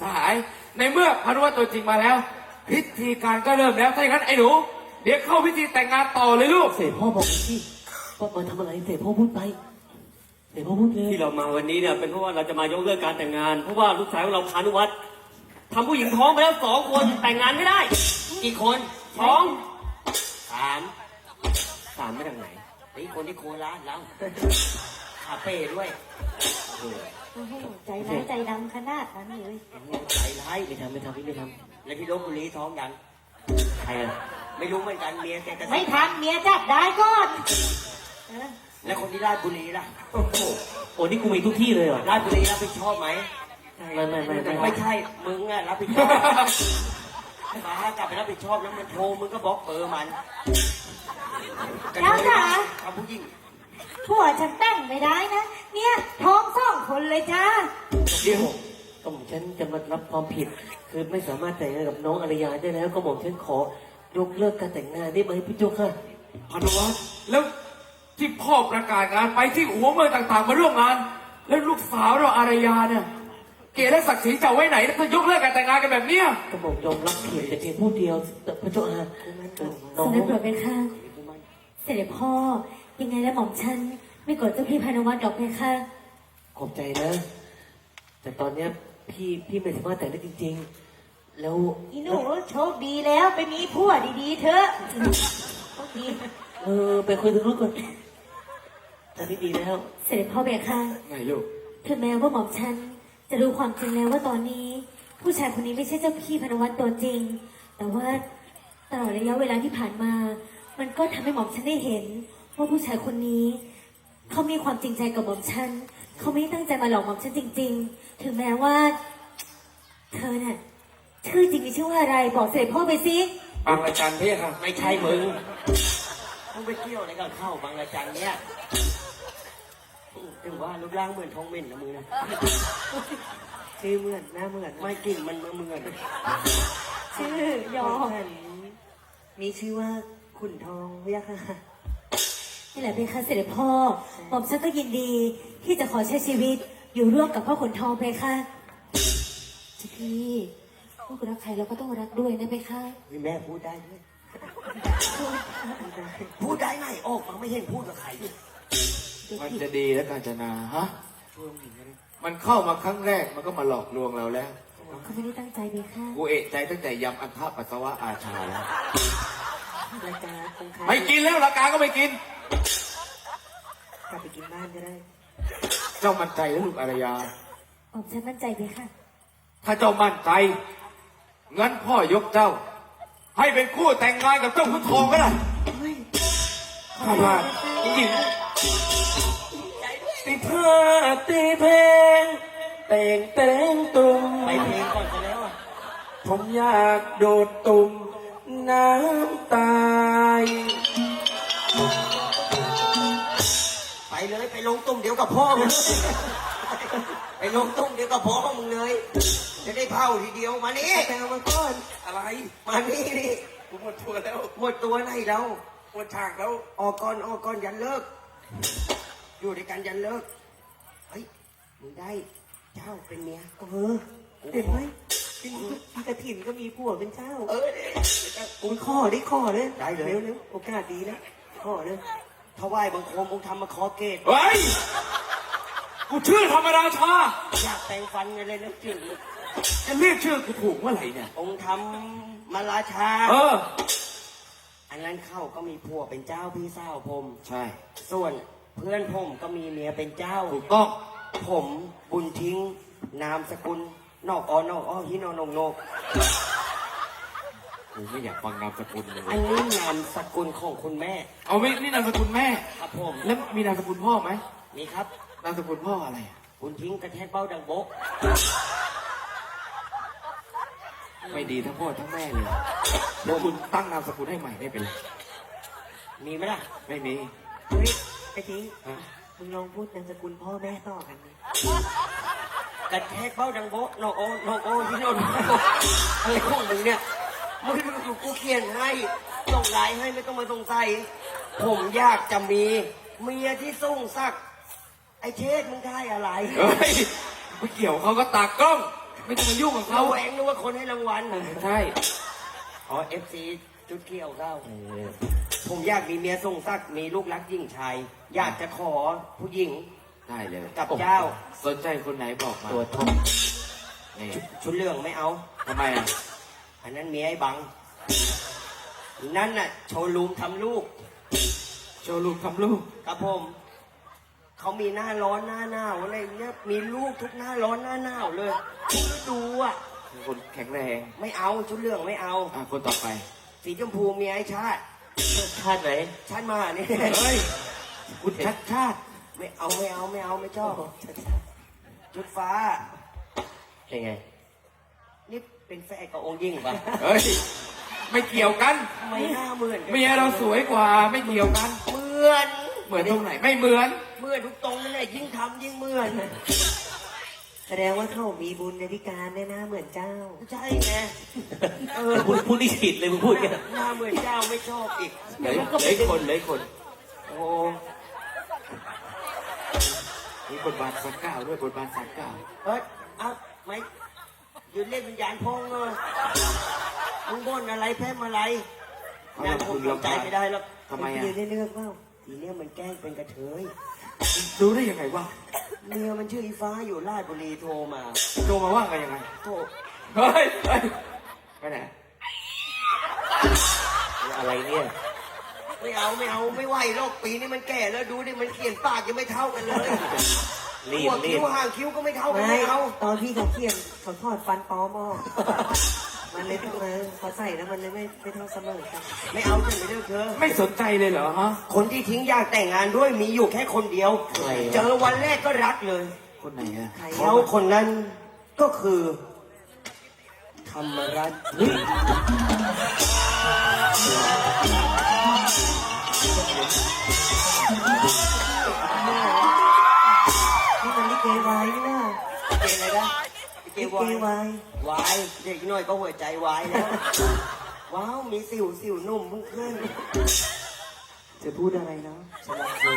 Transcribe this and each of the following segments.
สหาย ในเมื่อพานุวัตตัวจริงมาแล้ว พิธีการก็เริ่มแล้ว ถ้าอย่างนั้นไอ้หนู เดี๋ยวเข้าพิธีแต่งงานต่อเลยลูก เสด็จพ่อบอกที่ว่ามาทำอะไรเสด็จพ่อพูดไปเสด็จพ่อพูดเลยที่เรามาวันนี้เนี่ยเป็นเพราะว่าเราจะมายกเลิกการแต่งงาน เพราะว่าลูกชายของเราพานุวัฒน์ทำผู้หญิงท้องไปแล้วสองคนแต่งงานไม่ได้ กี่คนสองสามสามไม่ทางไหนนี่คนที่โคราชแล้วคาเฟ่ด้วยโอ้โหใจร้ายใจดำขนาดนั้นเลยใจร้ายไม่ทำไม่ทำพี่ไม่ทแล้วที่ลบบุรีท้องยังำใครอะไม่รู้เหมือนกันเมียแกกระไม่ทันเมียจับได้ก่อนเออแล้วคนที่ราชบุรีล่ะโอ้โหโอ้นี่กูมีทุกที่เลยเหรอราชบุรีรับผิดชอบไหมไม่ไม่ไม่ไม่ไม่ใช่มึงอะรับผิดชอบฟ้ากลับไปรับผิดชอบแล้วมันโทรมึงก็บล็อกเบอร์มันเจ้าจ๋าทำผู้หญิง ผัวฉันแต่งไม่ได้นะเนี่ยท้องสองคนเลยจ้าเดี๋ยวก็หม่อมฉันจะมารับความผิด คือไม่สามารถแต่งงานกับน้องอารยาได้แล้ว ก็หม่อมฉันขอยกเลิกการแต่งงานได้ไหมพี่เจุกค่ะพานุวัตแล้วที่พ่อประกาศงานไปที่หัวเมืองต่างๆ มาร่วมงาน แล้วลูกสาวเราอารยาเนี่ยเกศและศักดิ์ศรีจะเอาไว้ไหนแล้วถ้ายกเลิกการแต่งงานกันแบบเนี้ยก็บอกยอมรับผิดแต่เพียงผู้เดียวแต่พระเจ้าอาน้องสมเด็จโปรดเป็นข้าเสด็จพ่อ ยังไงแล้วหม่อมฉันไม่กดเจ้าพี่พานุวัฒน์ดอกเพคะขอบใจนะ แต่ตอนเนี้ยพี่พี่ไม่สามารถแต่งได้จริง ๆ แล้วอีหนูโชคดีแล้วไปมีผัวดีๆเถอะโชคดีเออไปคุยทางนู้นก่อนตอนนี้ดีแล้ว เสด็จพ่อเบค่ะ ไงลูกถึงแม้ว่าหม่อมฉันจะรู้ความจริงแล้วว่าตอนนี้ ผู้ชายคนนี้ไม่ใช่เจ้าพี่พานุวัฒน์ตัวจริง แต่ว่าตลอดระยะเวลาที่ผ่านมา มันก็ทำให้หม่อมฉันได้เห็น ว่าผู้ชายคนนี้ เขามีความจริงใจกับหม่อมฉัน เขาไม่ได้ตั้งใจมาหลอกหม่อมฉันจริง ๆ ถึงแม้ว่า เธอน่ะชื่อจริงมีชื่อว่าอะไร บอกเสด็จพ่อไปสิบางระจันพี่ค่ะไม่ใช่มึงมึงไปเที่ยวอะไรก็เข้าบางระจันเนี่ยถึงว่ารูปร่างเหมือนทองเหม็นนะมึงนะชื่อเหมือนหน้าเหมือนไม่กลิ่นมันเหมือนเหมือนชื่อยอมีชื่อว่าขุนทองพะยะค่ะ นี่แหละเป็นค่ะเสด็จพ่อหม่อมฉันก็ยินดีที่จะขอใช้ชีวิตอยู่ร่วมกับพ่อขุนทองเพคะเจ้าพี่พวกรักใครเราก็ต้องรักด้วยนะเพคะมีแม่พูดได้ด้วยพูดได้ไงออกมาไม่เห็นพูดกับใครมันจะดีแล้วการจนาฮะมันเข้ามาครั้งแรกมันก็มาหลอกลวงเราแล้วเขาไม่ได้ตั้งใจเพคะกูเอะใจตั้งแต่ยำอันทะปัสสาวะอาชาแล้วรายการคงคาไม่กินแล้วราคาก็ไม่กิน กลับไปกินบ้านก็ได้ เจ้ามั่นใจแล้วลูกอารยาหม่อมฉันมั่นใจเพคะถ้าเจ้ามั่นใจงั้นพ่อยกเจ้า ให้เป็นคู่แต่งงานกับเจ้าขุนทองก็ได้ข้าว่าหญิงตีผ้าตีเพลงแต่งแต่งตุ่มไปเพลงก่อนจะแล้วอะผมอยากโดดตุ่มน้ำตายไป เลยไปลงตุ้มเดี๋ยวกับพ่อมึงไปลงตุ้มเดี๋ยวกับพ่อมึงเลย จะได้เผาทีเดียวมานี่แต่เอามาก่อนอะไรมานี่นี่กูหมดตัวแล้วหมดตัวไหนแล้วหมดฉากแล้วออกก่อนออกก่อนยันเลิก อยู่ด้วยกันยันเลิกเฮ้ยมึงได้เจ้าเป็นเมียเออเห็นไหมพี่กระถิ่นก็มีผัวเป็นเจ้า เออกูขอได้ขอเลยได้เลยเร็วเร็วโอกาสดีนะขอเลย ถวายบังคมองค์ทำมาขอเกต เฮ้ย กูชื่อธรรมราชา อยากแต่งฟันกันเลยนะจืดจะเรียกชื่อกูถูกเมื่อไหร่เนี่ย องค์ทำมาราชา เออ อันนั้นเข้าก็มีผัวเป็นเจ้าพี่สาวผม ใช่ ส่วนเพื่อนผมก็มีเมียเป็นเจ้า ถูกต้อง ผมบุญทิ้ง นามสกุล นอกอ้อนอกอ้อฮิโนนงนก กูไม่อยากฟังนามสกุลเลยอันนี้นามสกุลของคุณแม่ เอาไม่นี่นามสกุลแม่ ครับผม แล้วมีนามสกุลพ่อไหมนี่ครับ นามสกุลพ่ออะไรอะบุญทิ้งกระแทกเบ้าดังโบะไม่ดีทั้งพ่อทั้งแม่เลยเดี๋ยวคุณตั้งนามสกุลให้ใหม่ไม่เป็นไรมีไหมล่ะไม่มีเฮ้ยไอ้ทิ้งฮะมึงลองพูดนามสกุลพ่อแม่ต่อกันดิกระแทกเบ้าดังโบะนอกโอนอกโอฮิโนนงนกอะไรของมึงเนี่ย มึงดูกูเขียนให้ส่งไลน์ให้ไม่ต้องมาสงสัย ผมอยากจะมี เมียที่ส่งสักดิ์ไอเชษมึงได้อะไร เฮ้ยไม่เกี่ยวเขาก็ตากล้อง ไม่ต้องมายุ่งกับเราเขาแหวงนึกว่าคนให้รางวัล ใช่อ๋อเอฟซีจุดเกี่ยวเข้า ผมอยากมีเมียทรงศักดิ์มีลูกรักยิ่งชาย อยากจะขอผู้หญิง ได้เลยกับเจ้า สนใจคนไหนบอกมาตัวทองนี่ชุดเรื่องไม่เอา ทำไมอะ อันนั้นเมียไอ้บังนั่นน่ะ โชว์รูมทำลูก โชว์ลูกทำลูก ครับผมเขามีหน้าร้อนหน้าหนาวอะไรเงี้ยมีลูกทุกหน้าร้อนหน้าหนาวเลยผมก็ดูอะเป็นคนแข็งแรง ไม่เอาชุดเรื่องไม่เอา อะ คนต่อไป สีชมพูเมียไอ้ชาติชาติไหน ชาติมานี่เฮ้ยคุณชัดชาติ ไม่เอาไม่เอาไม่เอาไม่ชอบชุดฟ้าเป็นไงนี่ เป็นแฟนกับองค์ยิ่งปะเฮ้ย ไม่เกี่ยวกัน ทำไมหน้าเหมือนกันเมียเราสวยกว่า ไม่เกี่ยวกัน เหมือนเหมือนตรงไหน ไม่เหมือน เหมือนทุกตรงนั่นแหละยิ่งทำยิ่งเหมือน แสดงว่าเขามีบุญในพิการแน่นะเหมือนเจ้า ใช่ไงเออพูดพูดนี่ผิดเลยมึงพูดกันหน้าเหมือนเจ้าไม่ชอบอีกเหลยเหลยคนเหลยคนโอ้มีบทบาทสักเก้าด้วยบทบาทสักเก้า เฮ้ยเอ้าไม่ ยืนเล่นวิญญาณพองเลยมึงบ่นอะไรแพ้มาอะไรแม่ผมทำใจไม่ได้แล้วทำไมอะยืนได้เลือกเปล่าทีเนี้ยมันแกล้งเป็นกระเทยรู้ได้ยังไงวะเมียมันชื่ออีฟ้าอยู่ราชบุรีโทรมาโทรมาว่าไงยังไง โทรเฮ้ยเฮ้ยไปไหนอะไรเนี่ยไม่เอาไม่เอาไม่ไหวหรอกปีนี้มันแก่แล้วดูดิมันเขียนปากยังไม่เท่ากันเลย รีบหัวรีคิ้บวห่างคิ้วก็ไม่เท่ากันไม่ไม่เอาตอนที่เขาเขียนเขาทอดฟันปลอมออกมันเลยต้องมาพอใส่แล้วมันเลยไม่ไม่เท่าเสมอกันไม่เอาจะไม่เลิกเธอ ไม่สนใจเลยเหรอฮะ คนที่ทิ้งอยากแต่งงานด้วยมีอยู่แค่คนเดียวใครเจวะอวันแรกก็รักเลยคนไหนอะใครเขาคนนั้นก็คือธรรมรัตน์นี่ เกลิวาเกยวายวายเด็กน้อยก็หัวใจวายแล้ว ว้าว มีสิวสิวหนุ่มเพิ่งขึ้น จะพูดอะไรนะฉันรักเธอ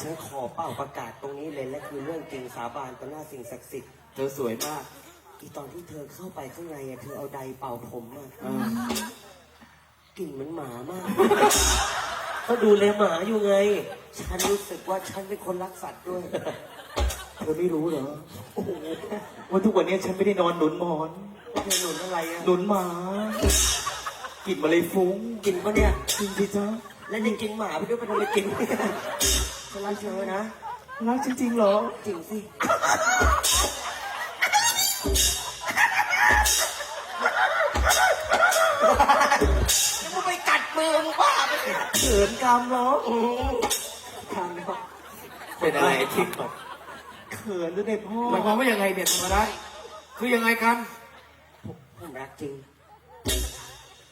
ฉันขอเป่าประกาศตรงนี้เลยและคือเรื่องจริงสาบานต่อหน้าสิ่งศักดิ์สิทธิ์ เธอสวยมากอีตอนที่เธอเข้าไปข้างในอะเธอเอาใดเป่าผมอะเออกลิ่นเหมือนหมามากเขาดูแลหมาอยู่ไง ฉันรู้สึกว่าฉันเป็นคนรักสัตว์ด้วย เธอไม่รู้เหรอว่าทุกวันนี้ฉันไม่ได้นอนหนุนหมอนเธอหนุนอะไรอะหนุนหมากินมาเลยฟุ้งกินปะเนี่ย จริงสิจ๊ะแล้วยังกินหมาไปด้วยไปทำไมกินฉันรักเธอนะ รักจริงๆเหรอ จริงสิแล้วมึงไปกัดมือมึงบ้าไปะเนี่ย เขินกรรมเหรออืมทำแล้วเป็นอะไรทิกตอก เขินด้วยเนี่ยพ่อหมายความว่ายังไงเนี่ยธรรมรัตน์คือยังไงกันผมรักจริง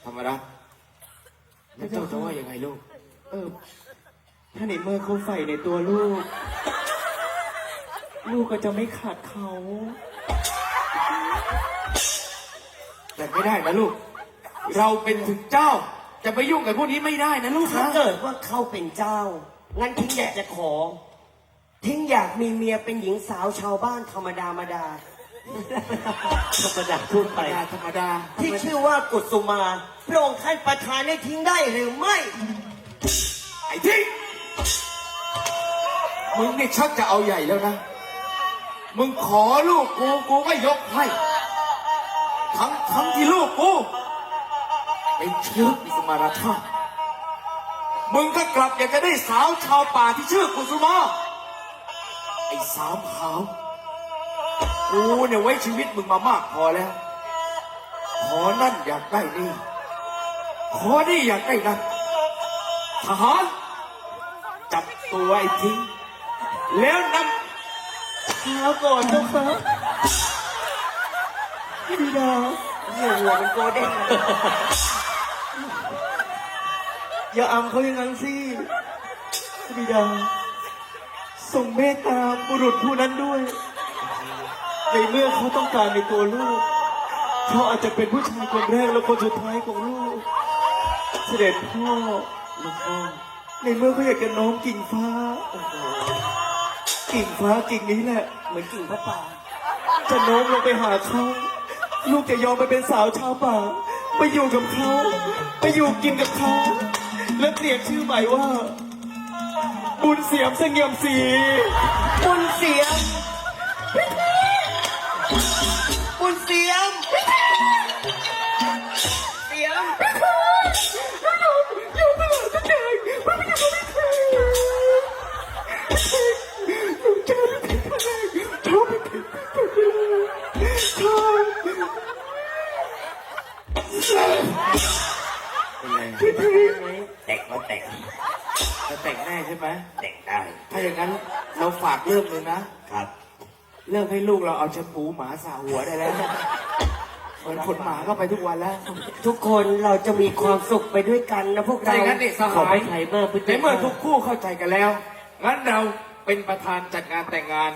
ธรรมรัตน์แล้วเจ้าจะว่ายังไงลูก เออ ถ้าในเมื่อเขาใส่ในตัวลูก ลูกก็จะไม่ขาดเขา แต่ไม่ได้นะลูก เราเป็นถึงเจ้า จะไปยุ่งกับพวกนี้ไม่ได้นะลูกถ้านะ เกิดว่าเขาเป็นเจ้า งั้นทิ้งอยากจะขอ ทิ้งอยากมีเมียเป็นหญิงสาวชาวบ้านธรรมดามาดา ธรรมดาทั่วธรไปรมดาธรรมดา ที่ชื่อว่ากุสุมาพระองค์ท่านประทานให้ทิ้งได้หรือไม่ ไอ้ทิกมึงนี่ชักจะเอาใหญ่แล้วนะ มึงขอลูกกูกูก็ยกให้ ทั้งทั้งที่ลูกกูเป็นเชื้อกุสุมาราชาติมึงก็กลับอยากจะได้สาวชาวป่าที่ชื่อกุสุมา ไอ้สามขาวกูเนี่ยไว้ชีวิตมึงมามากพอแล้ว ขอนั่นอยากได้นี่ ขอนี่อยากได้นั่นทหารจับตัวไอ้ทิ้ง แล้วนำข้าก่อนเจ้าครับพี่ดาหัวหัวมันโกเด้งอย่าอำเขาอย่างนั้นสิพี่ดา ส่งเมตตาบุรุษผู้นั้นด้วย ในเมื่อเขาต้องการในตัวลูก เขาอาจจะเป็นผู้ชายคนแรกและคนสุดท้ายของลูก เสด็จพ่อลูกพ่อในเมื่อเขาอยากจะโน้มกิ่งฟ้า กิ่งฟ้ากิ่งนี้แหละ เหมือนกิ่งพระป่า จะโน้มลงไปหาเขาลูกจะยอมไปเป็นสาวชาวป่า ไปอยู่กับเขา ไปอยู่กินกับเขา และเปลี่ยนชื่อใหม่ว่า บุญเสียมเสงี่ยมสี บุญเสียม ใช่ไหมแต่งได้ถ้าอย่างนั้นเราฝากเริ่มเลยนะครับเริ่มให้ลูกเราเอาแชมพูหมาสาหัวได้แล้วเหมือนขนหมาเข้าไปทุกวันแล้ว ทุกคนเราจะมีความสุขไปด้วยกันนะพวกถ้าเราอย่างนั้นนี่สขอบหาพยระไทยมากพุทธในเจ้าเมื่อทุกคู่เข้าใจกันแล้ว งั้นเราเป็นประธานจัดงานแต่งงาน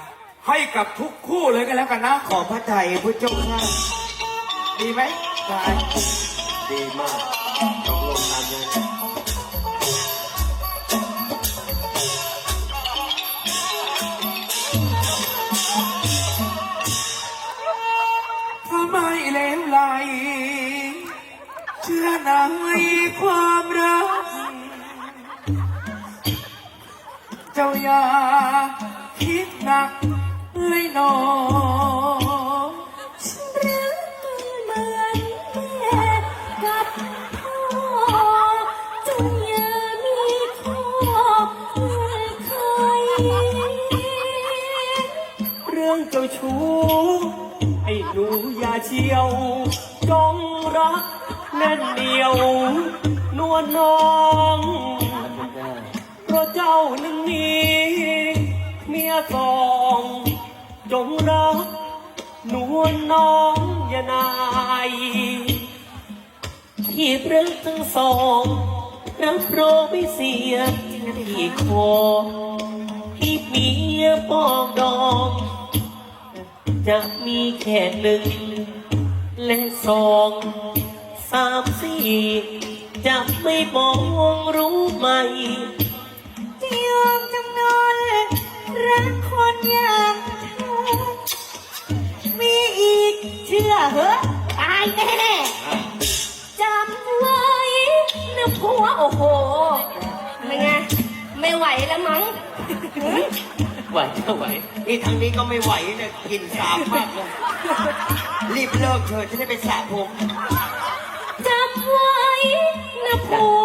ให้กับทุกคู่เลยกันแล้วกันนะขอพระไทยพระเจ้าค่ะดีไหมได้ดีมากตกลงตามนั้น เชื่อในความรัก เจ้าอย่าคิดหนักเลยหนอรักเหมือนแม่กับพ่อจงอย่ามีข้อเงื่อนเรื่องเจ้าชู้ไอ้หนูอย่าเชียว จงรัก แน่นเดียว นวลน้องเพราะเจ้านั้นมีเมียสองจงรักนวลน้องอย่านายที่พระทั้งสองรับรองไม่เสียที่คอที่เมียปองดองจะมีแค่หนึ่งและสอง สามสี่จะไม่มองรู้ไหม จะยอมจำนนรักคนอย่างเธอ มีอีกเชื่อเหอะตายแน่จำไว้นะผัวโอ้โหเป็นไงไม่ไหวแล้วมั้งไหวจะไหวนี่ทางนี้ก็ไม่ไหวเนี่ยกลินสาบมากเลย รีบเลิกเถอะจะได้ไปสระผม Oh.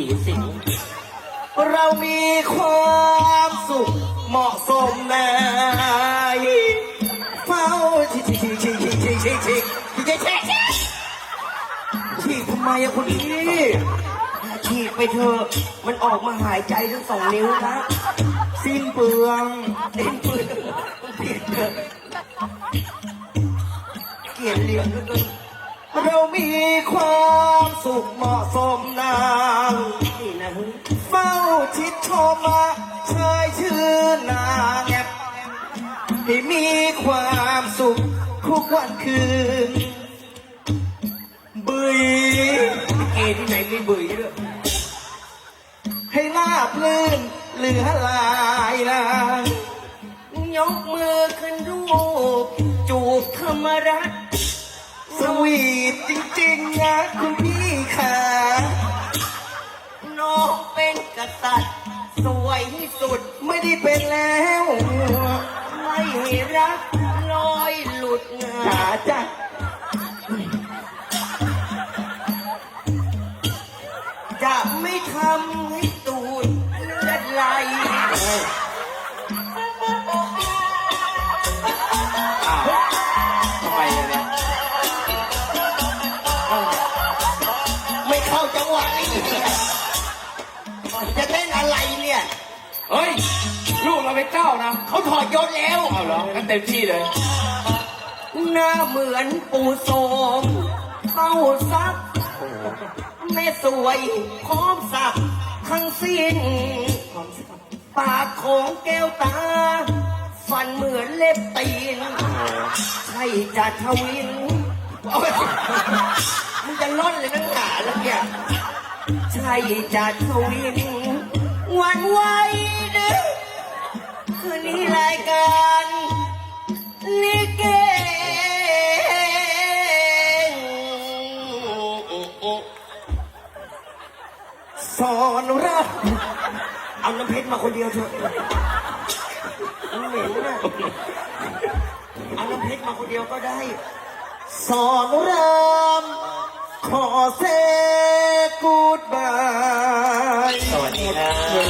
ผีสิงเรามีความสุขเหมาะสมในเฝ้าชิชิชิชิชิชิชิชิชิชิชิฉีกทำไมอะคุณพี่ฉีกไปเถอะมันออกมาหายใจทั้งสองนิ้วนะสิ้นเปลืองสิ้นเปลืองเปลี่ยนเถอะเกลียดเหลี่ยมเหลือเกินเรามีความสุขเหมาะสมนาง วันคืนบุยเกที่ไหนมีบุยด้วยให้ลาบลื่นเหลือลายลางยกมือขึ้นรูปจูบธรรมรัตน์สวีทจริงๆนะคุณพี่ขาน้องเป็นกษัตริย์ สวยที่สุดไม่ได้เป็นแล้ว ไม่รัก ดงาจ้ะจะไม่ทำให้ตูดเลือดไหลไมเลยไม่เข้าจังหวะนี่จะเต้นอะไรเนี่ย เฮ้ย ลูกเราไปเจ้านะเขาถอดยศแล้วเอาเหรองั้นเต็มที่เลย หน้าเหมือนปู่โสมเข้าซักแม่สวยพร้อมสักทั้งสิ้น ปากของแก้วตา ฟันเหมือนเล็บตีนใช่จะทวินโอ๊ยมึงจะล่อนเลยนักหนาแล้วเนี่ยใช่จะทวิน มาคนเดียวเถอะมันเหม็นนะเอาน้ำเพชรมาคนเดียวก็ได้ สอนรามขอเซกูดบาย สวัสดีครับ